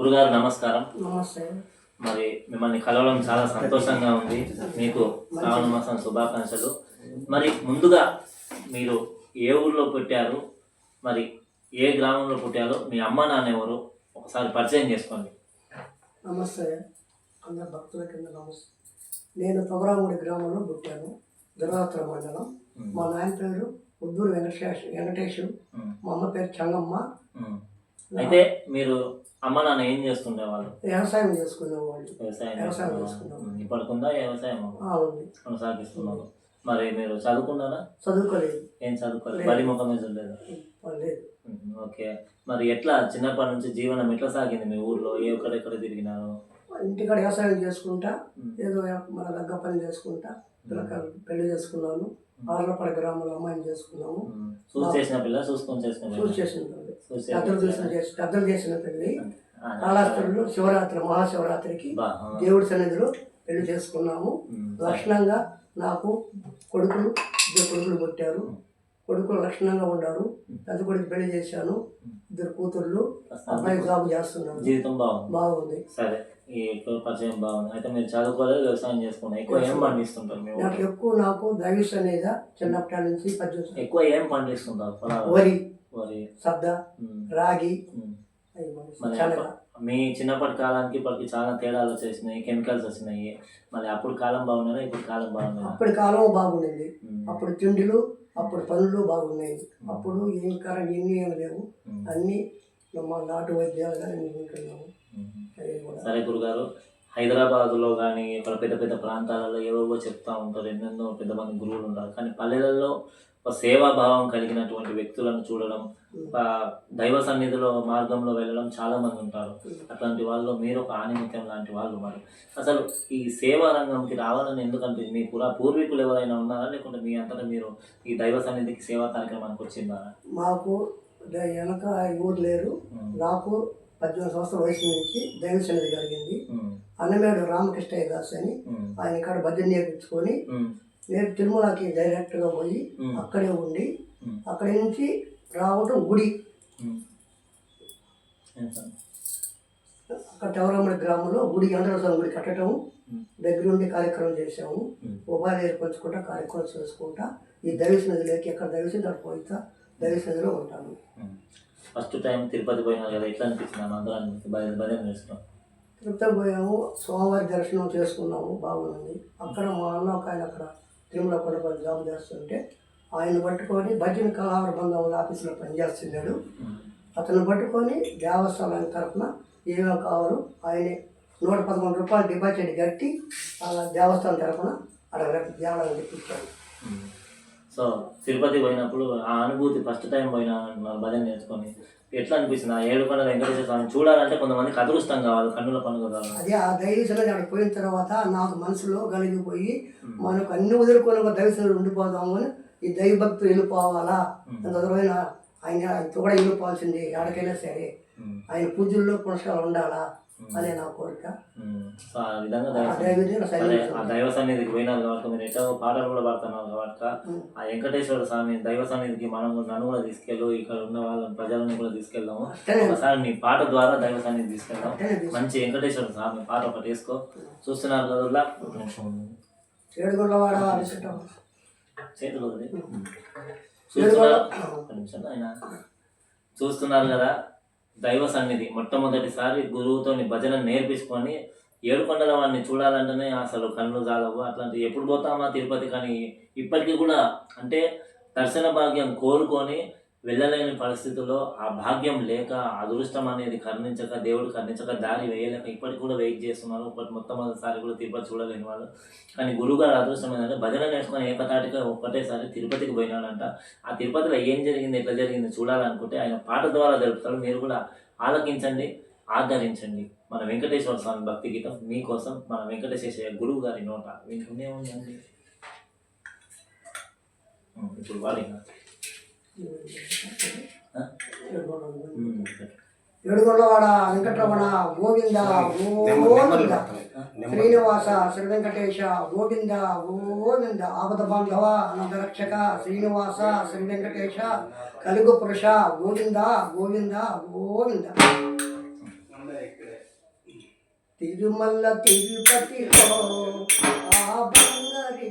గురుగారు నమస్కారం. నమస్తే. మరి మిమ్మల్ని కలవడం చాలా సంతోషంగా ఉంది. మీకు శ్రావణ మాసం శుభాకాంక్షలు. మరి ముందుగా మీరు ఏ ఊర్లో పుట్టారు? మరి ఏ గ్రామంలో పుట్టారో? మీ అమ్మ నాన్న ఎవరు? ఒకసారి పరిచయం చేసుకోండి. నమస్తే. అందరు భక్తుల కింద నమస్తే. నేను తొగరాముడి గ్రామంలో పుట్టాను. దుర్గాత్ర మండలం. మా నాయన పేరు ఉద్దూరు వెంకటేష్ వెంకటేష్. ఉమ్, మా అమ్మ పేరు చంగమ్మ. అయితే మీరు అమ్మ నాన్న ఏం చేస్తుండేవాళ్ళు? వ్యవసాయం చేసుకునేవాళ్ళు. వ్యవసాయం వ్యవసాయం చేస్తున్నారా? చేసుకున్నాం. ఇప్పటికుందా వ్యవసాయం? కొనసాగిస్తున్నారు. మరి మీరు చదువుకున్నారా? చదువుకోలేదు. ఏం చదువుకోలేదు? లేదు. బడి ముఖం మీద ఉమ్, ఓకే. మరి ఎట్లా చిన్నప్పటి నుంచి జీవనం ఎట్లా సాగింది మీ ఊర్లో? ఏ ఎక్కడెక్కడ తిరిగినారు? ఇంటికాడ వ్యవసాయం చేసుకుంటా ఏదో మన దగ్గర పని చేసుకుంటా పెళ్ళి చేసుకున్నాను ఆర్లపడ గ్రామంలో అమ్మాయిని చేసుకున్నాము. చేసిన పిల్ల చూసుకొని చేసిన. చూసి చేసిన చేసిన పెళ్ళి కాళాస్త్రులు శివరాత్రి మహాశివరాత్రికి దేవుడి సన్నిధిలో పెళ్ళి చేసుకున్నాము. లక్షణంగా నాకు కొడుకులు ఇద్దరు కొడుకులు పుట్టారు. కొడుకులు లక్షణంగా ఉన్నారు పెద్ద కొడుకు పెళ్ళి చేశాను. ఇద్దరు కూతుర్లు అబ్బాయి జాబ్ చేస్తున్నాడు. జీవితం బాగుంది. బాగుంది ఇప్పుడు పరిచయం బాగుంది. అయితే మీరు చదువుకోలేదు వ్యవసాయం చేసుకున్నారు. ఎక్కువ ఏం పండిస్తుంటారు మీ నాకు? ఎక్కువ నాకు దైవిష్ అనేది? చిన్నప్పటి నుంచి పద్దెనిమిది ఎక్కువ ఏం పండిస్తుంటారు? వరి. వరి. సద్ద రాగి. మరి మీ చిన్నప్పటి కాలానికి ఇప్పటికి చాలా తేడాలు వచ్చేసినాయి కెమికల్స్ వచ్చినాయి. మరి అప్పుడు కాలం బాగున్నారా ఇప్పుడు కాలం బాగున్నారా అప్పటి కాలం బాగుండింది. అప్పుడు తిండిలు అప్పుడు పనులు బాగున్నాయి అప్పుడు ఏం కరెంట్ ఎన్ని ఏమి లేవు. అన్నీ మా నాటు వైద్యాలు కానీ కూడా. సరే గురుగారు హైదరాబాద్లో కానీ ఇక్కడ పెద్ద పెద్ద ప్రాంతాలలో ఏవేవో చెప్తా ఉంటారు ఎన్నెన్నో పెద్ద మంది గురువులు ఉంటారు. కానీ పల్లెలలో ఒక సేవాభావం కలిగినటువంటి వ్యక్తులను చూడడం దైవ సన్నిధిలో మార్గంలో వెళ్ళడం చాలా మంది ఉంటారు. అట్లాంటి వాళ్ళు మీరు ఒక ఆనిమిత్యం లాంటి వాళ్ళు మరి అసలు ఈ సేవా రంగంకి రావాలని ఎందుకంటే మీ పురా పూర్వీకులు ఎవరైనా ఉన్నారా? లేకుంటే మీ అంతటా మీరు ఈ దైవ సన్నిధికి సేవా కార్యక్రమానికి వచ్చిందారా? మాకు వెనక ఊరు లేరు. నాకు పద్దెనిమిది సంవత్సరాల వయసు నుంచి దైవ సన్నిధి కలిగింది అన్నమేడు రామకృష్ణయ్య దాస్ అని ఆయన ఇక్కడ భజన నేర్పించుకొని నేను తిరుమలకి డైరెక్ట్గా పోయి అక్కడే ఉండి అక్కడి నుంచి రావటం గుడి? అక్కడ తెవరమ్మడి గ్రామంలో గుడి ఆంధ్రస్వామి గుడి కట్టడం. దగ్గరుండి కార్యక్రమం చేసాము. ఉపాధి ఏర్పరచుకుంటా కార్యక్రమం చేసుకుంటా. ఈ దైవ సన్నిధిలోకి ఎక్కడ దైవ సన్నిధి అక్కడ పోయితా దైవ సన్నిధిలో ఉంటాను. ఫస్ట్ టైం తిరుపతి పోయినారు కదా ఎట్లా అనిపించింది అందరం భజన భజన చేస్తున్నాం తిరుపతి పోయాము స్వామివారి దర్శనం చేసుకున్నాము బాగుంది. అక్కడ మా అన్న ఒక ఆయన అక్కడ తిరుమల కొండపల్లి జాబ్ చేస్తుంటే ఆయన పట్టుకొని భజన కళావర బంధం ఆఫీసులో పనిచేస్తున్నాడు. అతను పట్టుకొని దేవస్థానం తరఫున ఏమేమి కావాలో ఆయనే నూట పదకొండు రూపాయలు డిపాజిట్ కట్టి అలా దేవస్థానం తరఫున అక్కడ దేవాలయం తెప్పించాడు సో తిరుపతి పోయినప్పుడు ఆ అనుభూతి ఫస్ట్ టైం పోయినా భజన నేర్చుకొని ఎట్లా అనిపిస్తుంది? ఆ ఏడు కొండల వెంకటేశ్వర స్వామి చూడాలంటే కొంతమందికి అదృష్టం కావాలి కన్నుల పండుగ కావాలి. అదే ఆ దైవసన అక్కడ పోయిన తర్వాత నాకు మనసులో కలిగిపోయి మనకు అన్ని వదులుకొని ఒక దైవసన ఉండిపోదాము అని ఈ దైవభక్తులు వెళ్ళిపోవాలా? దూరమైన ఆయన కూడా వెళ్ళిపోవాల్సింది ఎక్కడికైనా సరే. ఆయన పూజల్లో పునస్కారాలు ఉండాలా? అనే నా కోరిక. సో ఆ విధంగా దైవ సన్నిధికి పోయినారు కాబట్టి మీరు ఎట్లా పాటలు కూడా పాడుతున్నారు కాబట్టి ఉమ్. ఆ వెంకటేశ్వర స్వామి దైవ సన్నిధికి మనం నన్ను కూడా తీసుకెళ్ళు ఇక్కడ ఉన్న వాళ్ళ ప్రజలను కూడా తీసుకెళ్దాము. ఒకసారి నీ పాట ద్వారా దైవ సన్నిధి తీసుకెళ్దాం. మంచి వెంకటేశ్వర స్వామి పాట ఒకటి వేసుకో. చూస్తున్నారు కదా. చేతులు చూస్తున్నారు కదా? దైవ సన్నిధి. మొట్టమొదటిసారి గురువుతో భజన నేర్పించుకొని ఏడుకొండల వాడిని చూడాలంటేనే అసలు కళ్ళు జాలవు. అట్లాంటి ఎప్పుడు పోతామా తిరుపతి కానీ ఇప్పటికీ కూడా అంటే దర్శన భాగ్యం కోరుకొని వెళ్ళలేని పరిస్థితుల్లో ఆ భాగ్యం లేక అదృష్టం అనేది కర్ణించక దేవుడు కర్ణించక దారి వేయలేక ఇప్పటికి కూడా వెయిట్ చేస్తున్నారు. ఇప్పటి మొట్టమొదటిసారి కూడా తిరుపతి చూడలేని వాళ్ళు. కానీ గురుగారు అదృష్టం ఏంటంటే భజన నేర్చుకుని ఏకతాటిగా ఒక్కటేసారి తిరుపతికి పోయినాడంట. ఆ తిరుపతిలో ఏం జరిగింది ఎట్లా జరిగింది చూడాలనుకుంటే ఆయన పాట ద్వారా జరుపుతారు మీరు కూడా ఆలకించండి ఆదరించండి. మన వెంకటేశ్వర స్వామి భక్తి గీతం మీకోసం మన వెంకటేశ్వర గురువు గారి నోట వింటూనే ఉందండి ఇప్పుడు వాడి ఏడుగొండవాడ వెంకటరమణ గోవింద గోవింద శ్రీనివాస శ్రీ వెంకటేశ గోవింద గోవింద ఆపద బాంధవ అనంతరక్షక శ్రీనివాస శ్రీ వెంకటేశ కలుగు పురుష గోవింద గోవింద గోవింద. తిరుమల తిరుపతిలో ఆ బంగారి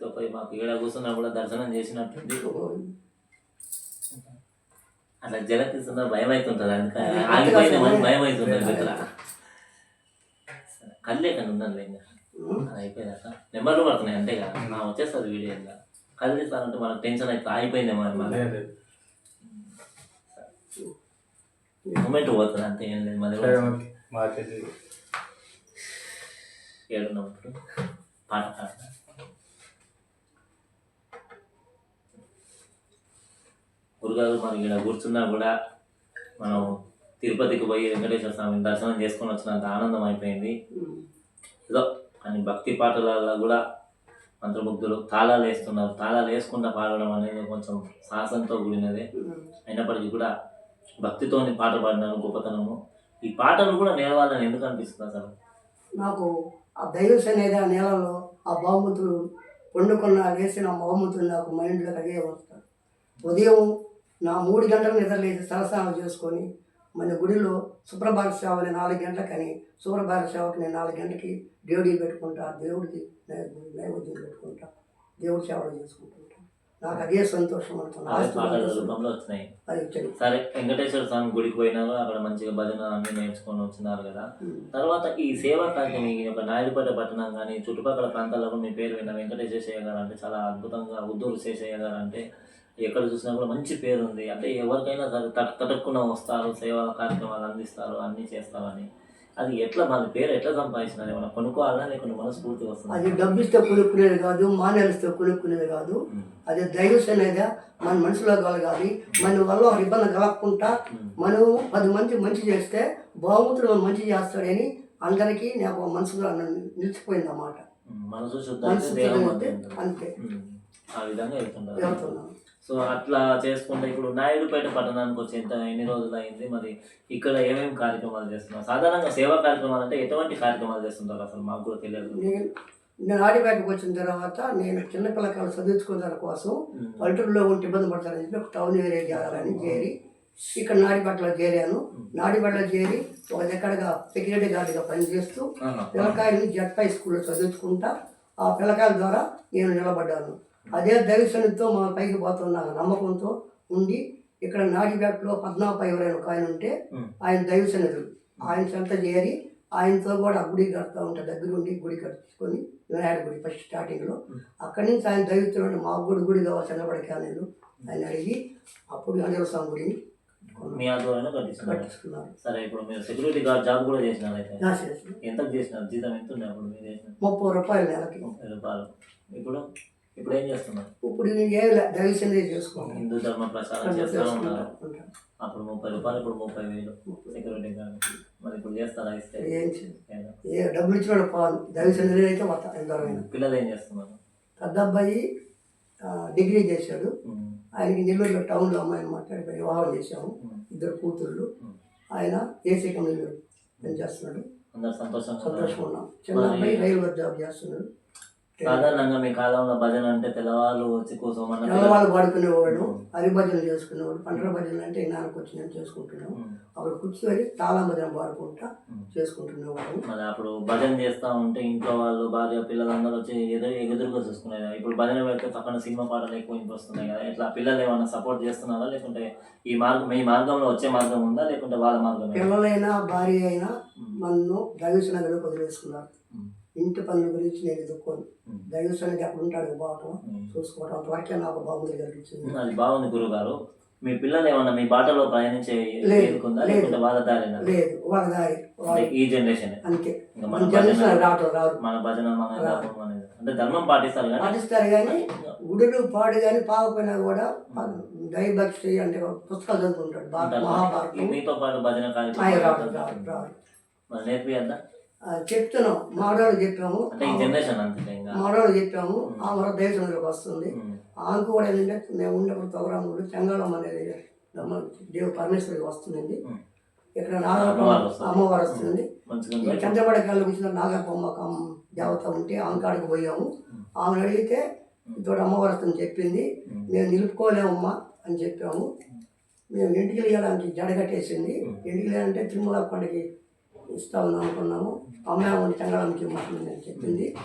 తీసుకుపోయి మాకు ఏడ కూర్చున్నా కూడా దర్శనం చేసినట్టుంది. అట్లా జల తీసుకున్నా భయం అవుతుంటుంది అందుకని ఆగిపోయిన భయం అవుతుంది మిత్ర కళ్ళే కానీ ఉందండి ఇంకా అయిపోయాక నెంబర్లు పడుతున్నాయి అంతే కదా. నా వచ్చేస్తుంది వీడియో ఇంకా. కళ్ళు తీస్తానంటే మనకు టెన్షన్ అయితే ఆగిపోయింది మన మూమెంట్ పోతుంది అంతే ఏం లేదు. మళ్ళీ మార్కెట్ ఏడున్నప్పుడు పాట పాట గురుగారు మనకి ఇక్కడ కూర్చున్నా కూడా మనం తిరుపతికి పోయి వెంకటేశ్వర స్వామిని దర్శనం చేసుకొని వచ్చినంత ఆనందం అయిపోయింది. ఏదో అని భక్తి పాటలలో కూడా మంత్రముగ్ధులు తాళాలు వేస్తున్నారు. తాళాలు వేసుకుండా పాడడం అనేది కొంచెం సాహసంతో కూడినదే. అయినప్పటికీ కూడా భక్తితోని పాట పాడినాను గొప్పతనము. ఈ పాటలు కూడా నేలవాలని ఎందుకు అనిపిస్తుంది అసలు నాకు ఆ దైవస్ అనేది ఆ నేలలో ఆ బహుమతులు వండుకున్న వేసిన బహుమతులు నాకు మైండ్లో కలిగే వస్తాయి. ఉదయం నా మూడు గంటల నిద్ర లేచి తలస్నానం చేసుకొని మన గుడిలో సుప్రభాత సేవని నాలుగు గంటలకని సుప్రభాత సేవకి నేను నాలుగు గంటలకి దేవుడికి పెట్టుకుంటా దేవుడికి నైవేద్యం పెట్టుకుంటా దేవుడి సేవలు చేసుకుంటుంటా. నాకు అదే సంతోషం వచ్చింది సరే వెంకటేశ్వర స్వామి గుడికి పోయినారు అక్కడ మంచిగా భజన అన్ని నేర్చుకొని వచ్చినారు కదా. తర్వాత ఈ సేవా కార్యక్రమం ఈ యొక్క నాయుడుపేట పట్టణం కానీ చుట్టుపక్కల ప్రాంతాల్లో మీ పేరు విన్న వెంకటేశ్వర శేషయ్య గారు అంటే చాలా అద్భుతంగా ఉద్దూరు శేషయ్య గారు అంటే ఎక్కడ చూసినా కూడా మంచి పేరు ఉంది అంటే ఎవరికైనా సరే తట్ తటక్కున వస్తారు సేవా కార్యక్రమాలు అందిస్తారు అన్నీ చేస్తారని అది ఎట్లా మన పేరు ఎట్లా సంపాదించినారు? ఏమన్నా కొనుక్కోవాలా లేకుంటే మనస్ఫూర్తిగా వస్తుంది? అది డబ్బిస్తే కొనుక్కునేది కాదు మానేలిస్తే కొనుక్కునేది కాదు. అది దైవస్ అనేది మన మనసులో కలగాలి మన వల్ల ఒక ఇబ్బంది కలగకుండా మనం పది మంది మంచి చేస్తే బాగుతుడు మనం మంచి చేస్తాడని అందరికీ నాకు మనసులో నిలిచిపోయింది అన్నమాట మనసు అంతే. ఆ విధంగా వెళ్తుంటారు. వెళ్తున్నాం. సో అట్లా చేసుకుంటే ఇప్పుడు నాయుడుపేట పట్టణానికి వచ్చి ఎంత ఎన్ని రోజులు అయింది? మరి ఇక్కడ ఏమేమి కార్యక్రమాలు చేస్తున్నారు? సాధారణంగా సేవా కార్యక్రమాలు అంటే ఎటువంటి కార్యక్రమాలు చేస్తుంటారు అసలు? మాకు కూడా తెలియదు. నేను ఆడిపేటకు వచ్చిన తర్వాత నేను చిన్న పిల్లకాయలు చదివించుకునే దాని కోసం. పల్లెటూరులో ఉంటే ఇబ్బంది పడతారని చెప్పి ఒక టౌన్ ఏరియా చేరాలని చేరి ఇక్కడ నాడిపట్ల చేరాను. నాడిపట్ల చేరి ఒక దగ్గరగా సెక్యూరిటీ గార్డుగా పనిచేస్తూ ఆహా. పిల్లకాయలని జడ్పై స్కూల్లో చదివించుకుంటా ఆ పిల్లకాయల ద్వారా నేను నిలబడ్డాను. అదే దైవసన్నిధితో మా పైకి పోతున్న నమ్మకంతో ఉండి ఇక్కడ నాడిపేటలో పద్నాపై ఎవరైనా ఒక ఆయన ఉంటే. ఆయన దైవసన్నిధులు ఆయన చెంత చేరి ఆయనతో కూడా గుడి కడతా ఉంటా దగ్గర ఉండి గుడి కట్టించుకొని వినాయక గుడి ఫస్ట్ స్టార్టింగ్లో అక్కడి నుంచి ఆయన దైవతున్నాడు మాకు కూడా గుడి కావాలి చల్లబడికా నేను ఆయన అడిగి అప్పుడు ఆంజనేయ స్వామి గుడిని మీ ఆధ్వర్యంలో కట్టించుకున్నారు సరే ఇప్పుడు మీరు సెక్యూరిటీ గార్డ్ జాబ్ కూడా చేసినారు అయితే. ఎంత చేసినారు? జీతం ఎంత ఉంది అప్పుడు మీరు చేసిన ముప్పై రూపాయలు నెలకి. ముప్పై రూపాయలు. ఇప్పుడు? ఇప్పుడు ఏం చేస్తున్నారు? ఇప్పుడు నేను ఏం దైవసన్నిధి చేసుకోను హిందూ ధర్మ ప్రచారం చేస్తూ ఉన్నారు. అప్పుడు ముప్పై రూపాయలు ఇప్పుడు ముప్పై వేలు సెక్యూరిటీ గార్డ్. మరి ఇప్పుడు చేస్తారా ఇస్తే ఏం డబ్బులు ఇచ్చిన పోను దైవసన్నిధి అయితే ఎంతవరకు? పిల్లలు ఏం చేస్తున్నారు? పెద్ద అబ్బాయి డిగ్రీ చేశాడు. ఆయనకి నెల్లూరులో టౌన్లో అమ్మాయిని మాట్లాడి వివాహం చేశాము. ఇద్దరు కూతుళ్ళు. ఆయన ఏసీ కంపెనీలో పనిచేస్తున్నాడు. అందరు సంతోషంగా. ఉన్నాం. చిన్న అబ్బాయి రైల్వే జాబ్ చేస్తున్నాడు. సాధారణంగా మీ కాలంలో భజన అంటే తెల్లవాళ్ళు వచ్చి కూర్చోమన్న తెల్లవాళ్ళు పాడుకునేవాడు హరిభజనలు చేసుకునేవాడు పంటల భజనలు అంటే వచ్చి నేను చేసుకుంటున్నాం. అప్పుడు కూర్చొని తాళం భజన పాడుకుంటా ఉమ్. చేసుకుంటునేవాడు. మరి అప్పుడు భజన చేస్తా ఉంటే ఇంట్లో వాళ్ళు భార్య పిల్లలందరూ వచ్చి ఎదురు ఎదురుగా చూసుకునేది. ఇప్పుడు భజన పెడితే పక్కన సినిమా పాటలు ఎక్కువ వినిపిస్తున్నాయి కదా. ఇట్లా పిల్లలు ఏమైనా సపోర్ట్ చేస్తున్నారా? లేకుంటే ఈ మార్గం మీ మార్గంలో వచ్చే మార్గం ఉందా? లేకుంటే వాళ్ళ మార్గం పిల్లలైనా భార్య అయినా నన్ను దైవసనగలు వదిలేసుకున్నారు. ఇంటి పనుల గురించి నేను ఎదుర్కోను. ఉమ్. దైవసనకి అక్కడ ఉంటాడు ఉమ్. చూసుకోవటం అంతవరకే నాకు బాగుంది కనిపించింది. అది బాగుంది గురువు గారు మీ పిల్లలు ఏమన్నా మీ బాటలో ప్రయాణించే లేదు, వాళ్ళ దారి ఈ జనరేషన్ అంతే. మన జనరేషన్ రావటం రాదు మన భజన మన అంటే ధర్మం పాటిస్తారు కానీ పాటిస్తారు కానీ గుడులు పాడు కానీ పాకపోయినా కూడా దైవభక్తి అంటే పుస్తకాలు చదువుకుంటాడు. మహాభారతం. మీతో పాటు భజన కార్యక్రమం రావడం రావడం మరి నేర్పియద్దా? చెప్తున్నాం. మాడవాళ్ళు చెప్పాము. మాడవాళ్ళు చెప్పాము. ఆ మరో దేశంలోకి వస్తుంది. ఆమెకు కూడా ఏంటంటే మేము ఉన్నప్పుడు ప్రోగ్రాములు చెంగాళం అనేది మన దేవు పరమేశ్వరికి వస్తుందండి. ఇక్కడ నాగరపమ్మ వస్తుంది. అమ్మవారు వస్తుంది. చంద్రపడి కళ్ళు వచ్చిన నాగరపమ్మ దేవత ఉంటే ఆమె కాడికి పోయాము. ఆమెను అడిగితే ఇతడు అమ్మవారు వస్తుందని చెప్పింది. మేము నిలుపుకోలేమమ్మా అని చెప్పాము. మేము ఇంటికి వెళ్ళడానికి జడ కట్టేసింది ఇంటికి అంటే తిరుమల పండుగకి ఇస్తామని అనుకున్నాము. అమ్మాయి చంగళంకి ఇమ్మంటుంది అని చెప్పింది.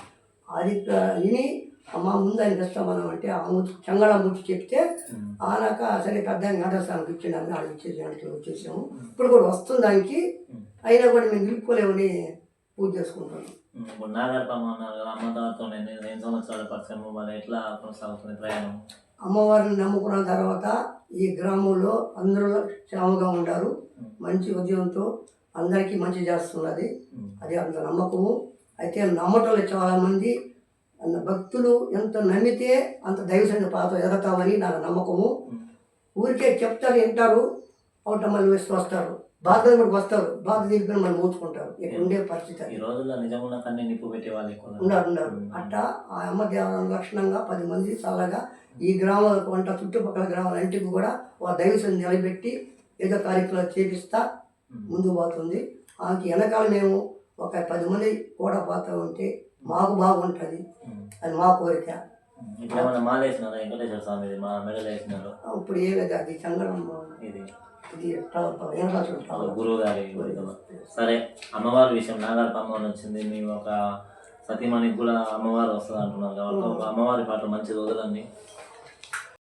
అది విని అమ్మ ముందు ఆయనకి ఇస్తామని అంటే ఆ ముచ్చి చంగళం ముచ్చి చెప్తే. ఆనాక సరే పెద్ద ఘటస్థానికి ఇచ్చిండని ఆడికి ఇచ్చేసి వచ్చేసాము. ఇప్పుడు కూడా వస్తుంది దానికి అయినా కూడా మేము నిలుపుకోలేమని పూజ నేను ప్రయాణం? అమ్మవారిని నమ్ముకున్న తర్వాత ఈ గ్రామంలో అందరూ క్షేమంగా ఉండారు. మంచి ఉద్యమంతో అందరికీ మంచి చేస్తున్నది. అది అంత నమ్మకము. అయితే నమ్మటంలో చాలామంది అన్న భక్తులు ఎంత నమ్మితే అంత దైవసంగ పాత ఎదగతామని నాకు నమ్మకము. ఊరికే చెప్తారు వింటారు అవుట మళ్ళీ వేస్తూ వస్తారు బాధ కూడా వస్తారు బాధ తీరుకుని మళ్ళీ మూచుకుంటారు ఇక్కడ ఉండే పరిస్థితి అది. ఈ రోజుల్లో నిజమున్న కన్నీ నిప్పు పెట్టే వాళ్ళు ఎక్కువ ఉన్నారు. ఉన్నారు అట్టా ఆ అమ్మ దేవాలయం లక్షణంగా పది మంది చల్లగా ఈ గ్రామాల వంట చుట్టుపక్కల గ్రామాలన్నింటికి కూడా ఆ దైవసం నిలబెట్టి ఏదో కార్యక్రమాలు చేపిస్తా ముందు పోతుంది. ఆమెకి వెనకాల మేము ఒక పది మంది కూడా పోతా ఉంటే మాకు బాగుంటుంది. అది మా కోరిక. ఇప్పుడు ఏ లేదు అది చంగళం ఇది. గురువు గారి సరే అమ్మవారి విషయం నాగర్పమ్మ అని వచ్చింది. మీ ఒక సతీమణికి కూడా అమ్మవారు వస్తుంది అంటున్నారు కాబట్టి ఒక అమ్మవారి పాట మంచి వదలండి.